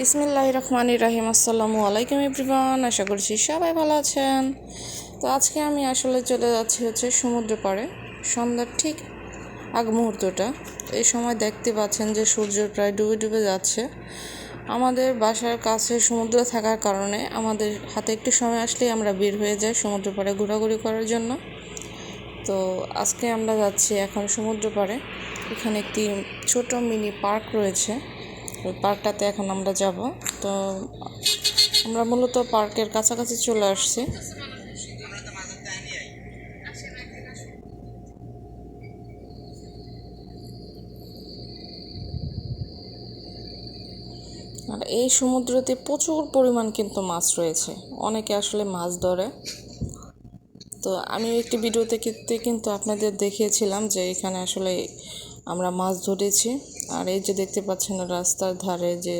বিসমিল্লাহ রহমান রাহিম, আসসালামু আলাইকুম এভরিওয়ান, আশা করছি সবাই ভালো আছেন। তো আজকে আমি আসলে চলে যাচ্ছি হচ্ছে সমুদ্র পাড়ে সন্ধ্যার ঠিক আগ মুহূর্তটা। এই সময় দেখতে পাচ্ছেন যে সূর্য প্রায় ডুবে ডুবে যাচ্ছে। আমাদের বাসার কাছে সমুদ্র থাকার কারণে আমাদের হাতে একটু সময় আসলেই আমরা বের হয়ে যাই সমুদ্র পাড়ে ঘোরাঘুরি করার জন্য। তো আজকে আমরা যাচ্ছি এখন সমুদ্র পাড়ে এখানে একটি ছোট মিনি পার্ক রয়েছে। ওই পার্কটাতে এখন আমরা যাব। তো আমরা মূলত পার্কের কাছাকাছি চলে আসছি। আর এই সমুদ্রতে প্রচুর পরিমাণ কিন্তু মাছ রয়েছে। অনেকে আসলে মাছ ধরে। তো আমি একটি ভিডিওতে কিন্তু কিন্তু আপনাদের দেখিয়েছিলাম যে এখানে আসলে আমরা মাছ ধরেছি। আর এই যে দেখতে পাচ্ছেন রাস্তার ধারে যে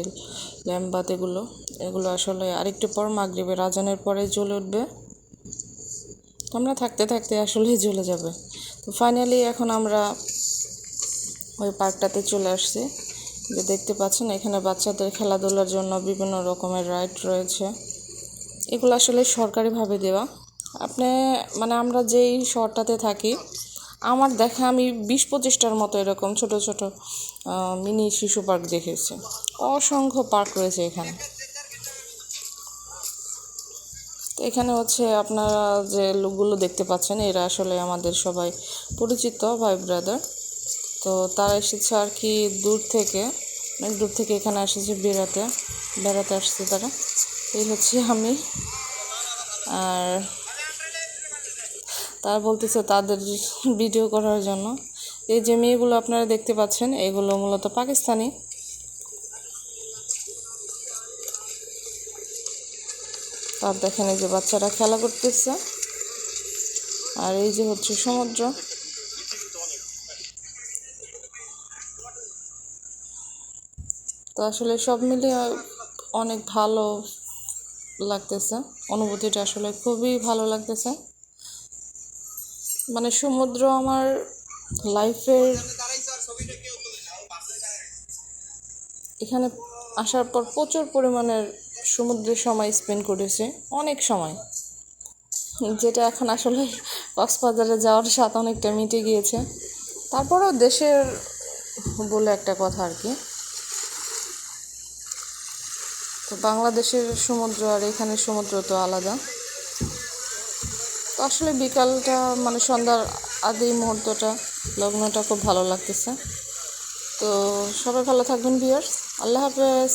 ল্যাম্বাত এগুলো এগুলো আসলে আরেকটু পর মাগরিবে, রাজানের পরে জ্বলে উঠবে। আমরা থাকতে থাকতে আসলেই জ্বলে যাবে। তো ফাইনালি এখন আমরা ওই পার্কটাতে চলে আসছি। যে দেখতে পাচ্ছেন এখানে বাচ্চাদের খেলাধুলার জন্য বিভিন্ন রকমের রাইড রয়েছে। এগুলো আসলে সরকারিভাবে দেওয়া। আপনি মানে আমরা যেই শহরটাতে থাকি আমার দেখা আমি বিশ পঁচিশটার মতো এরকম ছোট ছোট মিনি শিশু পার্ক দেখেছি অসংখ্য পার্ক রয়েছে এখানে। তো এখানে হচ্ছে আপনারা যে লোকগুলো দেখতে পাচ্ছেন, এরা আসলে আমাদের সবাই পরিচিত ভাই ব্রাদার। তো তারা এসেছে আর কি দূর থেকে, অনেক দূর থেকে এখানে এসেছে বেড়াতে বেড়াতে আসছে তারা। এই হচ্ছে আমি। আর তারা বলতেছে তাদের ভিডিও করার জন্য। এই যে মেয়েগুলো আপনারা দেখতে পাচ্ছেন, এগুলো মূলত পাকিস্তানি। তার দেখেন এই যে বাচ্চারা খেলা করতেছে। আর এই যে হচ্ছে সমুদ্র। তো আসলে সব মিলিয়ে অনেক ভালো লাগতেছে। অনুভূতিটা আসলে খুবই ভালো লাগতেছে। মানে সমুদ্র আমার লাইফের এখানে আসার পর প্রচুর পরিমাণের সমুদ্রে সময় স্পেন্ড করেছে, অনেক সময়। যেটা এখন আসলে কক্সবাজারে যাওয়ার স্বাদ অনেকটা মিটে গিয়েছে। তারপরেও দেশের বলে একটা কথা আর কি। তো বাংলাদেশের সমুদ্র আর এখানের সমুদ্র তো আলাদা। আসলে বিকালটা মানে সন্ধ্যার আদি মুহূর্তটা, লগ্নটা খুব ভালো লাগতেছে। তো সবাই ভালো থাকবেন বিয়ার্স আল্লাহ হাফেজ।